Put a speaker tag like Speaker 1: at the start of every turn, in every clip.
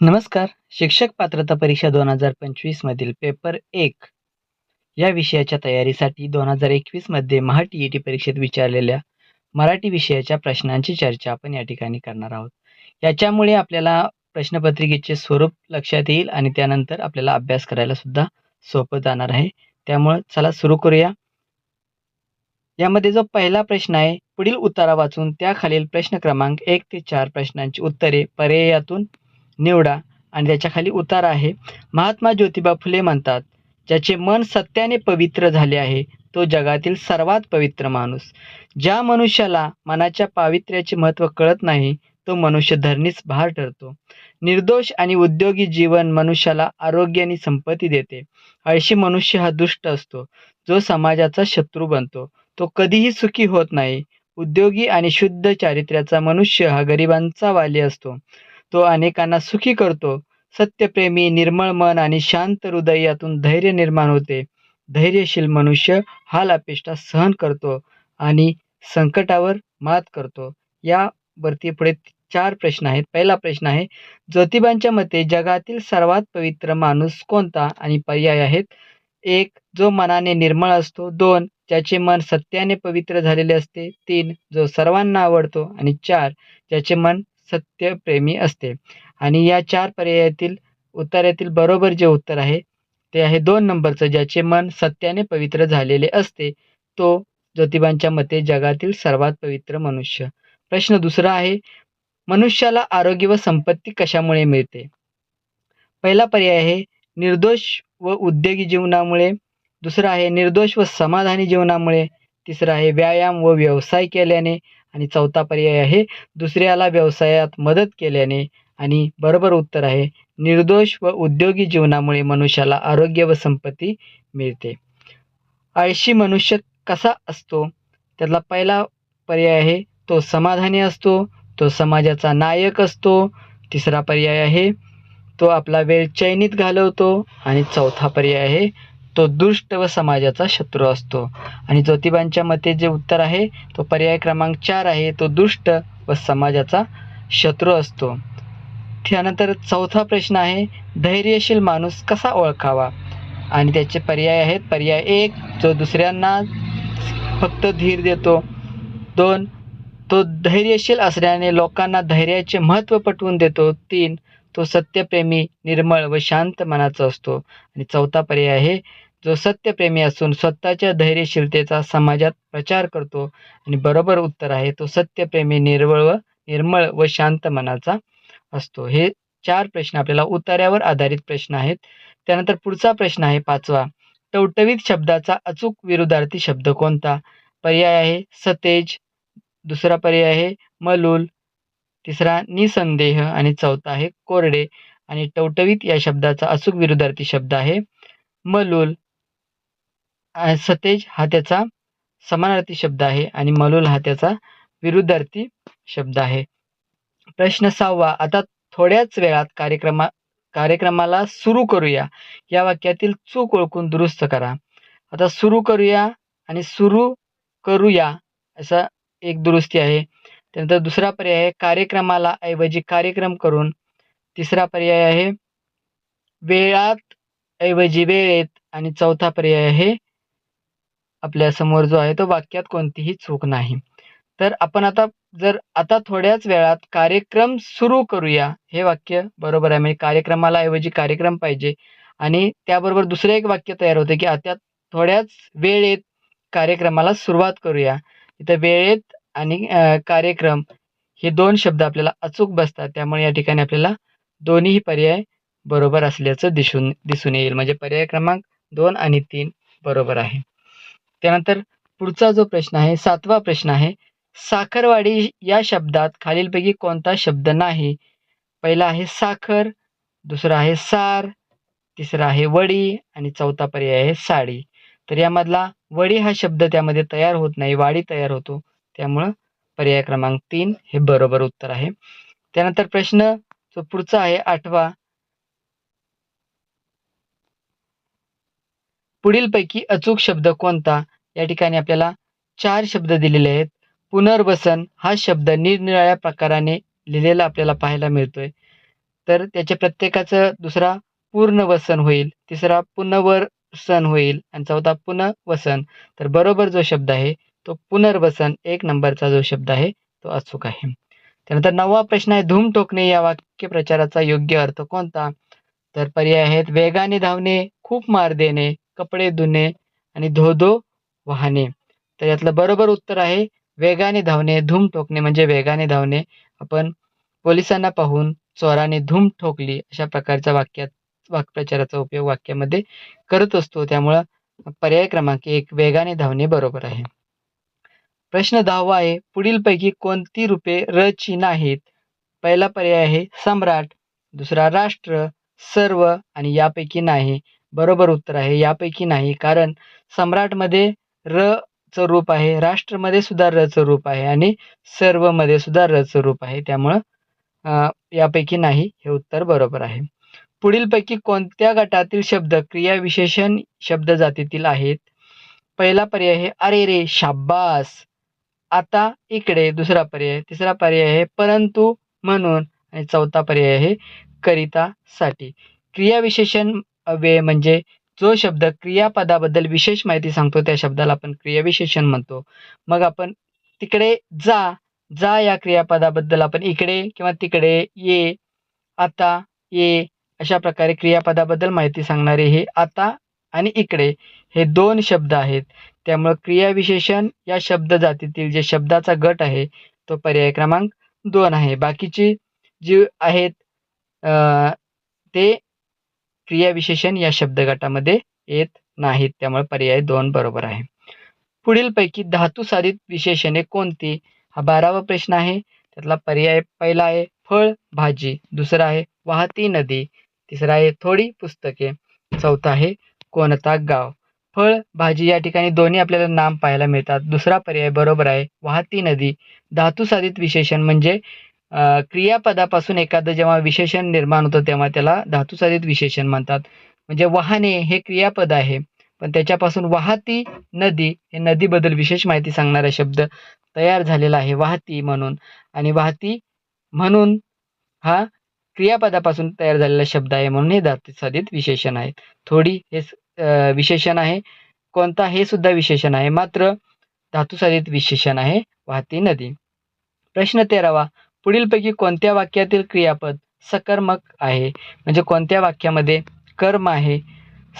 Speaker 1: नमस्कार. शिक्षक पात्रता परीक्षा दोन हजार पंचवीसमधील पेपर एक. या विषयाच्या तयारीसाठी दोन हजार एकवीसमध्ये महा टी ई टी परीक्षेत विचारलेल्या मराठी विषयाच्या प्रश्नांची चर्चा आपण या ठिकाणी करणार आहोत. याच्यामुळे आपल्याला प्रश्नपत्रिकेचे स्वरूप लक्षात येईल आणि त्यानंतर आपल्याला अभ्यास करायला सुद्धा सोपं जाणार आहे. त्यामुळं चला सुरू करूया. यामध्ये जो पहिला प्रश्न आहे पुढील उतारा वाचून त्याखालील प्रश्न क्रमांक एक ते चार प्रश्नांची उत्तरे पर्यायातून निवडा आणि त्याच्याखाली उतार आहे. महात्मा ज्योतिबा फुले म्हणतात ज्याचे मन सत्याने पवित्र झाले आहे तो जगातील सर्वात पवित्र माणूस. ज्या मनुष्याला मनाच्या पावित्र्याचे महत्त्व कळत नाही तो मनुष्य धरणीस भार ठरतो निर्दोष आणि उद्योगी जीवन मनुष्याला आरोग्य आणि संपत्ती देते. आळशी मनुष्य हा दुष्ट असतो. जो समाजाचा शत्रू बनतो. तो कधीही सुखी होत नाही. उद्योगी आणि शुद्ध चारित्र्याचा मनुष्य हा गरिबांचा वाली असतो. तो अनेकांना सुखी करतो. सत्यप्रेमी निर्मळ मन आणि शांत हृदय यातून धैर्य निर्माण होते. धैर्यशील मनुष्य हाल अपेष्टा सहन करतो आणि संकटावर मात करतो. यावरती पुढे चार प्रश्न आहेत. पहिला प्रश्न आहे ज्योतिबांच्या मते जगातील सर्वात पवित्र माणूस कोणता आणि पर्याय आहेत? एक जो मनाने निर्मळ असतो. दोन ज्याचे मन सत्याने पवित्र झालेले असते. तीन जो सर्वांना आवडतो. आणि चार ज्याचे मन सत्यप्रेमी असते. आणि या चार पर्यायातील उत्तरातील बरोबर जे उत्तर आहे ते आहे दोन नंबरचं ज्याचे मन सत्याने पवित्र झालेले असते तो ज्योतिबांच्या मते जगातील सर्वात पवित्र मनुष्य. प्रश्न दुसरा आहे मनुष्याला आरोग्य व संपत्ती कशामुळे मिळते? पहिला पर्याय आहे निर्दोष व उद्योगी जीवनामुळे. दुसरा आहे निर्दोष व समाधानी जीवनामुळे. तिसरा आहे व्यायाम व व्यवसाय केल्याने. आणि चौथा पर्याय आहे दुसऱ्याला व्यवसायात मदत केल्याने. आणि बरोबर उत्तर आहे निर्दोष व उद्योगी जीवनामुळे मनुष्याला आरोग्य व संपत्ती मिळते. आळशी मनुष्य कसा असतो? त्यातला पहिला पर्याय आहे तो समाधानी असतो तो समाजाचा नायक असतो. तिसरा पर्याय आहे तो आपला वेळ चैनीत घालवतो. आणि चौथा पर्याय आहे तो दुष्ट व समाजाचा शत्रू असतो. आणि ज्योतिबांच्या मते जे उत्तर आहे तो पर्याय क्रमांक चार आहे तो दुष्ट व समाजाचा शत्रू असतो. त्यानंतर चौथा प्रश्न आहे धैर्यशील माणूस कसा ओळखावा? आणि त्याचे पर्याय आहेत पर्याय एक जो दुसऱ्यांना फक्त धीर देतो. दोन तो धैर्यशील असल्याने लोकांना धैर्याचे महत्त्व पटवून देतो. तीन तो सत्यप्रेमी निर्मळ व शांत मनाचा असतो. आणि चौथा पर्याय आहे जो सत्यप्रेमी असून स्वतःच्या धैर्यशीलतेचा समाजात प्रचार करतो आणि बरोबर उत्तर आहे तो सत्यप्रेमी निर्मळ व निर्मळ व शांत मनाचा असतो. हे चार प्रश्न आपल्याला उतार्यावर आधारित प्रश्न आहेत. त्यानंतर पुढचा प्रश्न आहे पाचवा. टवटवीत शब्दाचा अचूक विरुद्धार्थी शब्द कोणता? पर्याय आहे सतेज. दुसरा पर्याय आहे मलूल. तिसरा निसंदेह. आणि चौथा आहे कोरडे. आणि टवटवीत या शब्दाचा अचूक विरुद्धार्थी शब्द आहे मलूल. सतेज हा त्याचा समानार्थी शब्द आहे आणि मलूल हा त्याचा विरुद्धार्थी शब्द आहे. प्रश्न सहावा आता थोड्याच वेळात कार्यक्रमा कार्यक्रमाला सुरू करूया. या वाक्यातील चूक ओळखून दुरुस्त करा. आता सुरू करूया आणि सुरू करूया असा एक दुरुस्ती आहे. त्यानंतर दुसरा पर्याय आहे कार्यक्रमाला ऐवजी कार्यक्रम करून. तिसरा पर्याय आहे वेळात ऐवजी वेळेत. आणि चौथा पर्याय आहे आपल्यासमोर जो आहे तो वाक्यात कोणतीही चूक नाही. तर आपण आता जर आता थोड्याच वेळात कार्यक्रम सुरू करूया. हे वाक्य बरोबर आहे. म्हणजे कार्यक्रमाला ऐवजी कार्यक्रम पाहिजे. आणि त्याबरोबर दुसरं एक वाक्य तयार होते की आता थोड्याच वेळेत कार्यक्रमाला सुरुवात करूया. इथं वेळेत आणि कार्यक्रम हे दोन शब्द आपल्याला अचूक बसतात. त्यामुळे या ठिकाणी आपल्याला दोन्हीही पर्याय बरोबर असल्याचं दिसून दिसून येईल. म्हणजे पर्याय क्रमांक दोन आणि तीन बरोबर आहे. त्यानंतर पुढचा जो प्रश्न आहे सातवा प्रश्न आहे साखरवाडी या शब्दात खालीलपैकी कोणता शब्द नाही? पहिला आहे साखर दुसरा आहे सार तिसरा आहे वडी आणि चौथा पर्याय आहे साडी. तर यामधला वडी हा शब्द त्यामध्ये तयार होत नाही वाडी तयार होतो. त्यामुळं पर्याय क्रमांक तीन हे बरोबर उत्तर आहे. त्यानंतर प्रश्न जो पुढचा आहे आठवा पुढीलपैकी अचूक शब्द कोणता? या ठिकाणी आपल्याला चार शब्द दिलेले आहेत. पुनर्वसन हा शब्द निरनिराळ्या प्रकाराने लिहिलेला आपल्याला पाहायला मिळतोय. तर त्याच्या प्रत्येकाचं दुसरा पूर्णवसन होईल तिसरा पुनर्वसन होईल आणि चौथा पुनर्वसन. तर बरोबर जो शब्द आहे तो पुनर्वसन एक नंबरचा जो शब्द आहे तो अचूक आहे. त्यानंतर नववा प्रश्न आहे धूम टोकणे या वाक्यप्रचाराचा योग्य अर्थ कोणता? तर पर्याय आहेत वेगाने धावणे खूप मार देणे कपडे धुणे आणि धो धो वाहने. तर यातलं बरोबर उत्तर आहे वेगाने धावणे धूम ठोकणे म्हणजे वेगाने धावणे. आपण पोलिसांना पाहून चोराने धूम ठोकली अशा प्रकारच्या वाक्यात वाक्प्रचाराचा उपयोग वाक्यामध्ये करत असतो. त्यामुळं पर्याय क्रमांक एक वेगाने धावणे बरोबर आहे. प्रश्न दहावा आहे पुढीलपैकी कोणती रूपे र ची नाहीत? पहिला पर्याय आहे सम्राट दुसरा राष्ट्र सर्व आणि यापैकी नाही. बरोबर उत्तर आहे. यापैकी नाही. कारण सम्राटमध्ये र चं रूप आहे. राष्ट्रमध्ये सुद्धा र चं रूप आहे आणि सर्वमध्ये सुद्धा र चं रूप आहे. त्यामुळं यापैकी नाही हे उत्तर बरोबर आहे. पुढीलपैकी कोणत्या गटातील शब्द क्रियाविशेषण शब्द जातीतील आहेत? पहिला पर्याय आहे अरे रे शाब्बास! आता इकडे दुसरा पर्याय तिसरा पर्याय आहे परंतु म्हणून. आणि चौथा पर्याय आहे करितासाठी. क्रियाविशेषण अव्यय म्हणजे जो शब्द क्रियापदाबद्दल विशेष माहिती सांगतो त्या शब्दाला आपण क्रियाविशेषण म्हणतो. मग आपण तिकडे जा जा या क्रियापदाबद्दल आपण इकडे किंवा तिकडे ये आता ये अशा प्रकारे क्रियापदाबद्दल माहिती सांगणारे हे आता आणि इकडे हे दोन शब्द आहेत. त्यामुळं क्रियाविशेषण या शब्द जातीतील जे शब्दाचा गट आहे तो पर्याय क्रमांक दोन आहे. बाकीची जी आहेत ते क्रियाविशेषण या शब्दगटामध्ये येत नाहीत. त्यामुळे पर्याय दोन बरोबर आहे. पुढीलपैकी धातू साधित विशेषणे कोणती? हा बारावा प्रश्न आहे. त्यातला पर्याय पहिला आहे फळ भाजी. दुसरा आहे वाहती नदी. तिसरा आहे थोडी पुस्तके. चौथा आहे कोणता गाव. फळ भाजी या ठिकाणी दोन्ही आपल्याला नाम पाहायला मिळतात. दुसरा पर्याय बरोबर आहे वाहती नदी. धातू साधित विशेषण म्हणजे क्रियापदापासून एखादं जेव्हा विशेषण निर्माण होतं तेव्हा त्याला धातुसाधित विशेषण म्हणतात. म्हणजे वाहने हे क्रियापद आहे. पण त्याच्यापासून वाहती नदी हे नदीबद्दल विशेष माहिती सांगणारा शब्द तयार झालेला आहे. वाहती म्हणून. आणि वाहती म्हणून हा क्रियापदापासून तयार झालेला शब्द आहे म्हणून हे धातुसाधित विशेषण आहे. थोडी हे विशेषण आहे. कोणता हे सुद्धा विशेषण आहे. मात्र धातुसाधित विशेषण आहे वाहती नदी. प्रश्न तेरावा. पुढीलपैकी कोणत्या वाक्यातील क्रियापद सकर्मक आहे? म्हणजे कोणत्या वाक्यामध्ये कर्म आहे?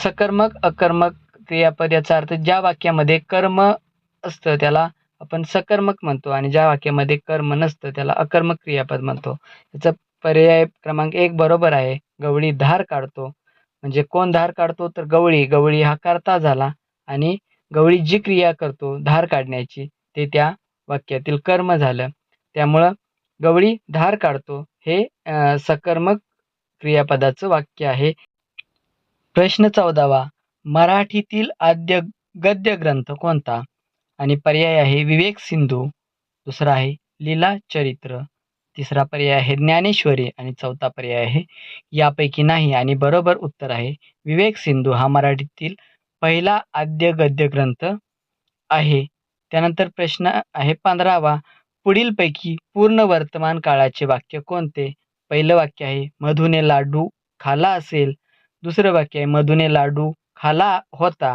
Speaker 1: सकर्मक अकर्मक क्रियापद याचा अर्थ ज्या वाक्यामध्ये कर्म असतं त्याला आपण सकर्मक म्हणतो आणि ज्या वाक्यामध्ये कर्म नसतं त्याला अकर्मक क्रियापद म्हणतो. याचा पर्याय क्रमांक एक बरोबर आहे. गवळी धार काढतो. म्हणजे कोण धार काढतो? तर गवळी. गवळी हा करता झाला आणि गवळी जी क्रिया करतो धार काढण्याची ते त्या वाक्यातील कर्म झालं. त्यामुळं गवळी धार काढतो. हे सकर्मक क्रियापदाचं वाक्य आहे. प्रश्न चौदावा. मराठीतील आद्य गद्य ग्रंथ कोणता? आणि पर्याय आहे विवेक सिंधू. दुसरा आहे लीला चरित्र. तिसरा पर्याय आहे ज्ञानेश्वरी. आणि चौथा पर्याय आहे यापैकी नाही. आणि बरोबर उत्तर आहे विवेक सिंधू. हा मराठीतील पहिला आद्य गद्य ग्रंथ आहे. त्यानंतर प्रश्न आहे पंधरावा. पुढीलपैकी पूर्ण वर्तमान काळाचे वाक्य कोणते? पहिलं वाक्य आहे मधुने लाडू खाला असेल. दुसरं वाक्य आहे मधुने लाडू खाला होता.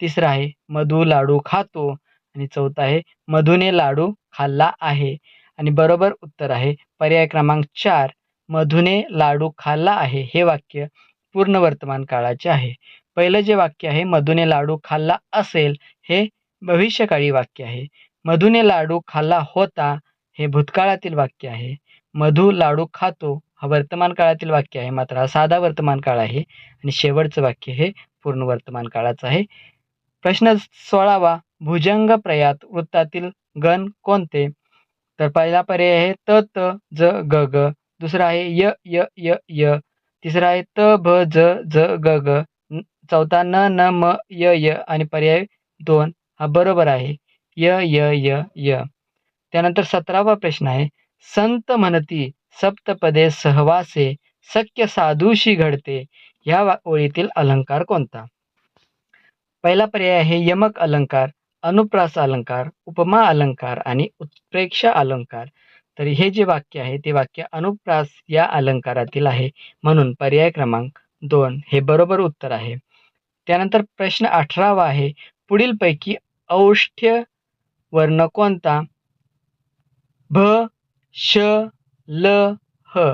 Speaker 1: तिसरं आहे मधू लाडू खातो. आणि चौथा आहे मधुने लाडू खाल्ला आहे. आणि बरोबर उत्तर आहे पर्याय क्रमांक चार मधुने लाडू खाल्ला आहे. हे वाक्य पूर्ण वर्तमान काळाचे आहे. पहिलं जे वाक्य आहे मधुने लाडू खाल्ला असेल हे भविष्यकाळी वाक्य आहे. मधुने लाडू खाल्ला होता हे भूतकाळातील वाक्य आहे. मधू लाडू खातो हा वर्तमान काळातील वाक्य आहे. मात्र हा साधा वर्तमान काळ आहे आणि शेवटचं वाक्य हे पूर्ण वर्तमान काळाचं आहे. प्रश्न सोळावा भुजंग प्रयात वृत्तातील गण कोणते? तर पहिला पर्याय आहे त त ज ग ग. दुसरा आहे य य य य. तिसरा आहे त भ ज ज ग ग. चौथा न न म य य. आणि पर्याय दोन हा बरोबर आहे. य य य य. त्यानंतर सतरावा प्रश्न आहे. संत म्हणती सप्तपदे सहवासे सख्य साधूशी घडते. ह्या वा- ओळीतील अलंकार कोणता? पहिला पर्याय आहे यमक अलंकार अनुप्रास अलंकार उपमा अलंकार आणि उत्प्रेक्षा अलंकार. तर हे जे वाक्य आहे ते वाक्य अनुप्रास या अलंकारातील आहे. म्हणून पर्याय क्रमांक दोन हे बरोबर उत्तर आहे. त्यानंतर प्रश्न अठरावा आहे. पुढीलपैकी औष्ठ्य वर्ण कोणता? भ श ल ह.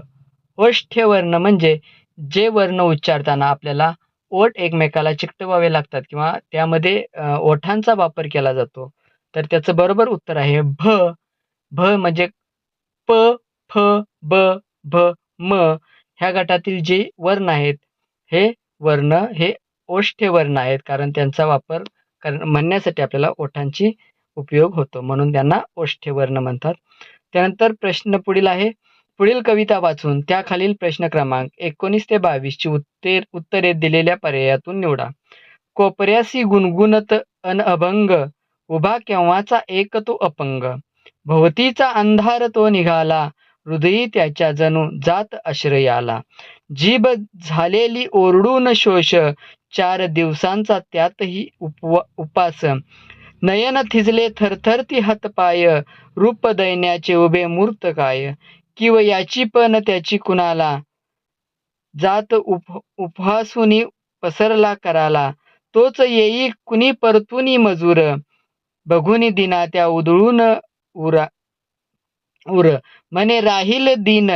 Speaker 1: ओष्ठ्य वर्ण म्हणजे जे वर्ण उच्चारताना आपल्याला ओठ एकमेकाला चिकटवावे लागतात किंवा त्यामध्ये ओठांचा वापर केला जातो. तर त्याचं बरोबर उत्तर आहे भ. भ म्हणजे प फ ब भ म. ह्या गटातील जे वर्ण आहेत हे वर्ण हे ओष्ठ्य वर्ण आहेत. कारण त्यांचा वापर कर म्हणण्यासाठी आपल्याला ओठांची उपयोग होतो म्हणून त्यांना ओष्ठ्य वर्ण म्हणतात. त्यानंतर प्रश्न पुढील आहे. पुढील कविता वाचून त्याखालील प्रश्न क्रमांक एकोणीस ते बावीसची उत्तर उत्तरे दिलेल्या पर्यायातून निवडा. कोपऱ्यासी गुणगुणत अन अभंग उभा केव्हाचा एक तो अपंग. भोवतीचा अंधार तो निघाला हृदयी त्याच्या जणू जात आश्रयाला. जीभ झालेली ओरडून शोष चार दिवसांचा त्यातही उपवा उपास. नयन थिजले थरथरती हातपाय रूप दैन्याचे उभे मूर्त काय? किव याची पण त्याची कुणाला? जात उप उपहासुनी पसरला कराला. तोच येई कुणी परतुनी मजूर? बघुनी दिना त्या उधळून उरा उर. म्हणे राहील दिन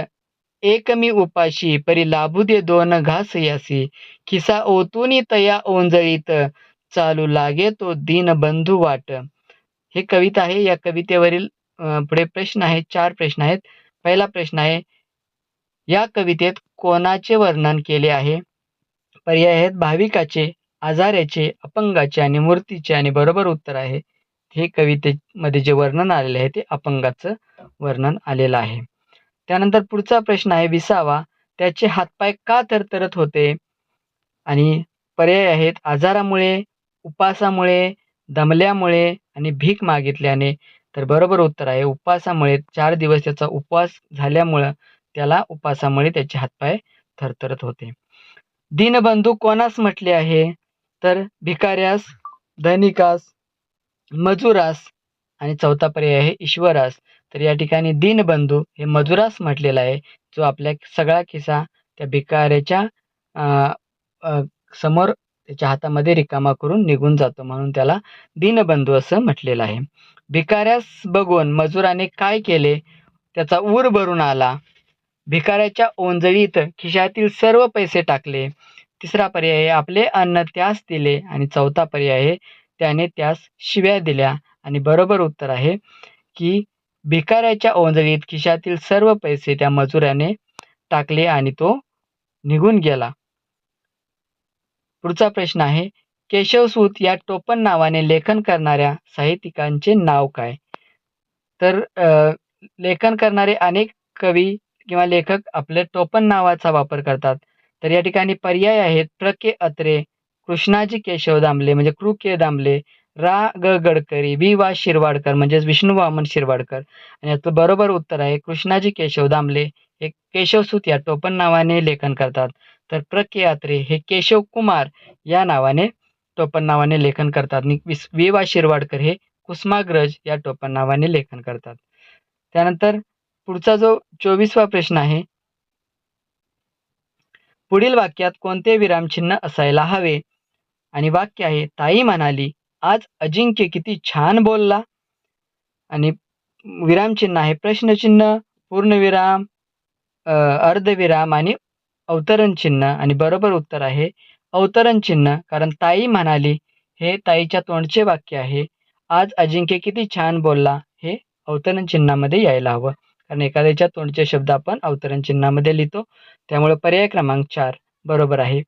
Speaker 1: एक मी उपाशी परी लाभू दे दोन घास यासी. खिसा ओतुनी तया ओंजळीत चालू लागे तो दीन बंधू वाट. हे कविता आहे. या कवितेवरील पुढे प्रश्न आहेत. चार प्रश्न आहेत. पहिला प्रश्न आहे या कवितेत कोणाचे वर्णन केले आहे? पर्याय आहेत भाविकाचे आजाराचे अपंगाचे आणि मूर्तीचे आणि बरोबर उत्तर आहे. हे कवितेमध्ये जे वर्णन आलेले आहे ते अपंगाचं वर्णन आलेलं आहे. त्यानंतर पुढचा प्रश्न आहे विसावा. त्याचे हातपाय का थरथरत होते? आणि पर्याय आहेत आजारामुळे उपासामुळे दमल्यामुळे आणि भीक मागितल्याने. तर बरोबर उत्तर आहे. उपासामुळे चार दिवस त्याचा उपवास झाल्यामुळं त्याला उपासामुळे त्याचे हातपाय थरथरत होते. दीनबंधू कोणास म्हटले आहे? तर भिकाऱ्यास धनिकास मजुरास आणि चौथा पर्याय आहे ईश्वरास. तर या ठिकाणी दीनबंधू हे मजुरास म्हटलेला आहे. जो आपल्या सगळा खिसा त्या भिकाऱ्याच्या समोर त्याच्या हातामध्ये रिकामा करून निघून जातो म्हणून त्याला दीनबंधू असं म्हटलेलं आहे. भिकाऱ्यास बघून मजुराने काय केले? त्याचा ऊर भरून आला. भिकाऱ्याच्या ओंजळीत खिशातील सर्व पैसे टाकले. तिसरा पर्याय आहे आपले अन्न त्यास दिले आणि चौथा पर्याय आहे त्याने त्यास शिव्या दिल्या. आणि बरोबर उत्तर आहे की भिकाऱ्याच्या ओंजळीत खिशातील सर्व पैसे त्या मजुराने टाकले आणि तो निघून गेला. पुढचा प्रश्न आहे केशवसूत या टोपण नावाने लेखन करणाऱ्या साहित्यिकांचे नाव काय? तर लेखन करणारे अनेक कवी किंवा लेखक आपले टोपण नावाचा वापर करतात. तर या ठिकाणी पर्याय आहेत प्र. के. अत्रे कृष्णाजी केशव दामले म्हणजे कृ. के. दामले रा. ग. गडकरी वि. वा. शिरवाडकर म्हणजेच विष्णू वामन शिरवाडकर. आणि याचं बरोबर उत्तर आहे कृष्णाजी केशव दामले हे केशवसूत या टोपण नावाने लेखन करतात. तर प्र के हे केशव कुमार या नावाने टोपण नावाने लेखन करतात. आणि विस वि वा शिरवाडकर हे कुसुमाग्रज या टोपण नावाने लेखन करतात. त्यानंतर पुढचा जो चोवीसवा प्रश्न आहे पुढील वाक्यात कोणते विरामचिन्ह असायला हवे? आणि वाक्य आहे ताई म्हणाली आज अजिंक्य किती छान बोलला. आणि विरामचिन्ह आहे प्रश्नचिन्ह पूर्णविराम अर्धविराम आणि अवतरण चिन्ह आणि बरोबर उत्तर आहे अवतरण चिन्ह. कारण ताई म्हणाली हे ताईच्या तोंडचे वाक्य आहे. आज अजिंक्य किती छान बोलला. हे अवतरण चिन्हामध्ये यायला हवं कारण एखाद्याच्या तोंडचे शब्द आपण अवतरण चिन्हामध्ये लिहितो. त्यामुळे पर्याय क्रमांक चार बरोबर आहे.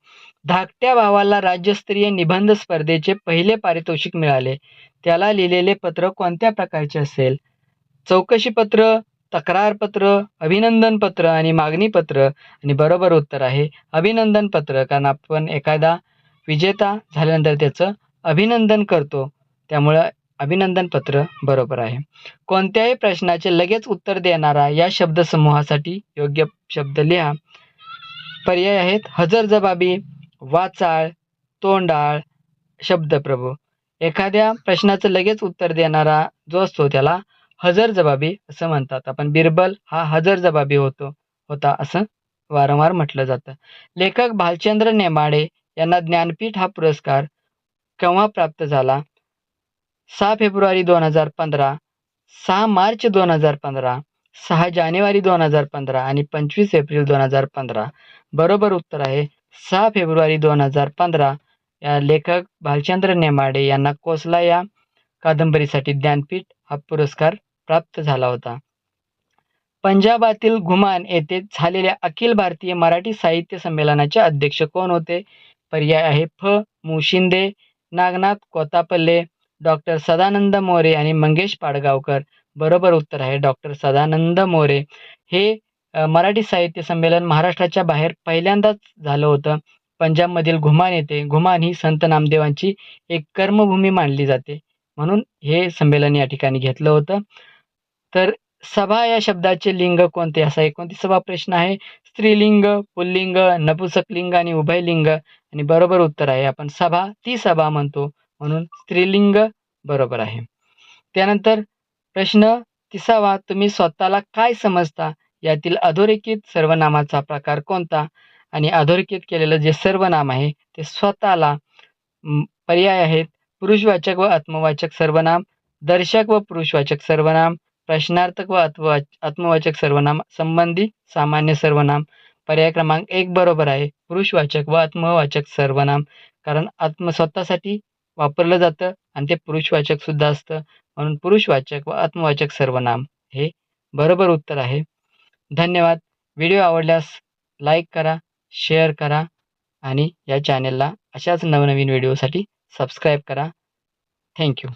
Speaker 1: धाकट्या भावाला राज्यस्तरीय निबंध स्पर्धेचे पहिले पारितोषिक मिळाले. त्याला लिहिलेले पत्र कोणत्या प्रकारचे असेल? चौकशी पत्र तक्रार पत्र अभिनंदन पत्र आणि मागणी पत्र आणि बरोबर उत्तर आहे. अभिनंदन पत्र कारण आपण एखादा विजेता झाल्यानंतर त्याचं अभिनंदन करतो. त्यामुळं अभिनंदन पत्र बरोबर आहे. कोणत्याही प्रश्नाचे लगेच उत्तर देणारा या शब्दसमूहासाठी योग्य शब्द लिहा. पर्याय आहेत हजरजबाबी वाचाळ तोंडाळ शब्दप्रभू. एखाद्या प्रश्नाचं लगेच उत्तर देणारा जो असतो त्याला हजरजबाबी असं म्हणतात. आपण बिरबल हा हजरजबाबी होतो होता असं वारंवार म्हटलं जातं. लेखक भालचंद्र नेमाडे यांना ज्ञानपीठ हा पुरस्कार केव्हा प्राप्त झाला? सहा फेब्रुवारी दोन हजार पंधरा सहा मार्च दोन हजार पंधरा सहा जानेवारी दोन हजार पंधरा आणि पंचवीस एप्रिल दोन हजार पंधरा. बरोबर उत्तर आहे सहा फेब्रुवारी दोन हजार पंधरा. या लेखक भालचंद्र नेमाडे यांना कोसला या कादंबरीसाठी ज्ञानपीठ हा पुरस्कार प्राप्त झाला होता. पंजाबातील घुमान येथे झालेल्या अखिल भारतीय मराठी साहित्य संमेलनाचे अध्यक्ष कोण होते? पर्याय आहे फ. मु. शिंदे नागनाथ कोतापल्ले डॉक्टर सदानंद मोरे आणि मंगेश पाडगावकर. बरोबर उत्तर आहे डॉक्टर सदानंद मोरे. हे मराठी साहित्य संमेलन महाराष्ट्राच्या बाहेर पहिल्यांदाच झालं होतं. पंजाबमधील घुमान येथे घुमान ही संत नामदेवांची एक कर्मभूमी मानली जाते. म्हणून हे संमेलन या ठिकाणी घेतलं होतं. तर सभा या शब्दाचे लिंग कोणते? असा एकोणतीसावा प्रश्न आहे. स्त्रीलिंग पुल्लिंग नपुसकलिंग आणि उभयलिंग. आणि बरोबर उत्तर आहे. आपण सभा ती सभा म्हणतो. म्हणून स्त्रीलिंग बरोबर आहे. त्यानंतर प्रश्न तिसावा तुम्ही स्वतःला काय समजता? यातील अधोरेखित सर्वनामाचा प्रकार कोणता? आणि अधोरेखित केलेलं जे सर्वनाम आहे ते स्वतःला पर्याय आहेत. पुरुषवाचक व आत्मवाचक सर्वनाम दर्शक व पुरुषवाचक सर्वनाम प्रश्नार्थक व आत्मवा आत्मवाचक सर्वनाम संबंधी सामान्य सर्वनाम. पर्याय क्रमांक एक बरोबर आहे. पुरुषवाचक व आत्मवाचक सर्वनाम. कारण आत्म स्वतःसाठी वापरलं जातं आणि ते पुरुषवाचक सुद्धा असतं. म्हणून पुरुषवाचक व आत्मवाचक सर्वनाम हे बरोबर उत्तर आहे. धन्यवाद. व्हिडिओ आवडल्यास लाईक करा शेअर करा आणि या चॅनेलला अशाच नवनवीन व्हिडिओसाठी सबस्क्राईब करा. थँक्यू.